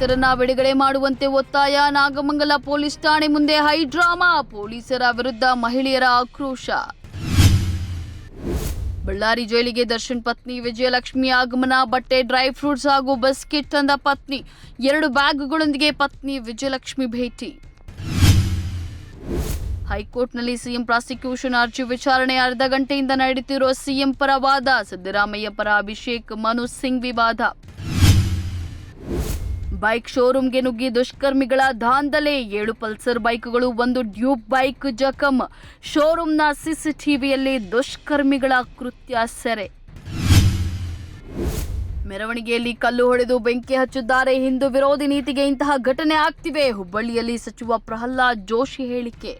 ಬಂಧಿತರನ್ನ ಬಿಡುಗಡೆ ಮಾಡುವಂತೆ ಒತ್ತಾಯ. ನಾಗಮಂಗಲ ಪೊಲೀಸ್ ಠಾಣೆ ಮುಂದೆ ಹೈಡ್ರಾಮಾ. ಪೊಲೀಸರ ವಿರುದ್ಧ ಮಹಿಳೆಯರ ಆಕ್ರೋಶ. ಬಳ್ಳಾರಿ ಜೈಲಿಗೆ ದರ್ಶನ್ ಪತ್ನಿ ವಿಜಯಲಕ್ಷ್ಮಿ ಆಗಮನ. ಬಟ್ಟೆ, ಡ್ರೈ ಫ್ರೂಟ್ಸ್ ಹಾಗೂ ಬಿಸ್ಕಿಟ್ ತಂದ ಪತ್ನಿ. ಎರಡು ಬ್ಯಾಗ್ಗಳೊಂದಿಗೆ ಪತ್ನಿ ವಿಜಯಲಕ್ಷ್ಮಿ ಭೇಟಿ. ಹೈಕೋರ್ಟ್ನಲ್ಲಿ ಸಿಎಂ ಪ್ರಾಸಿಕ್ಯೂಷನ್ ಅರ್ಜಿ ವಿಚಾರಣೆ ಅರ್ಧ ಗಂಟೆಯಿಂದ ನಡೆಯುತ್ತಿರುವ ಸಿಎಂ ಪರ ವಾದ. ಸಿದ್ದರಾಮಯ್ಯ ಪರ ಅಭಿಷೇಕ್ ಮನು ಸಿಂಗ್ ವಿವಾದ. ಬೈಕ್ ಶೋರೂಮ್ಗೆ ನುಗ್ಗಿ ದುಷ್ಕರ್ಮಿಗಳ ದಾಂಧಲೆ. ಏಳು ಪಲ್ಸರ್ ಬೈಕ್ಗಳು, ಒಂದು ಡ್ಯೂಬ್ ಬೈಕ್ ಜಖಂ. ಶೋರೂಮ್ನ ಸಿಸಿಟಿವಿಯಲ್ಲಿ ದುಷ್ಕರ್ಮಿಗಳ ಕೃತ್ಯ ಸೆರೆ. ಮೆರವಣಿಗೆಯಲ್ಲಿ ಕಲ್ಲು ಹೊಡೆದು ಬೆಂಕಿ ಹಚ್ಚಿದ್ದಾರೆ ಹಿಂದೂ ವಿರೋಧಿ ನೀತಿಗೆ ಇಂತಹ ಘಟನೆ ಆಗ್ತಿವೆ. ಹುಬ್ಬಳ್ಳಿಯಲ್ಲಿ ಸಚಿವ ಪ್ರಹ್ಲಾದ್ ಜೋಶಿ ಹೇಳಿಕೆ.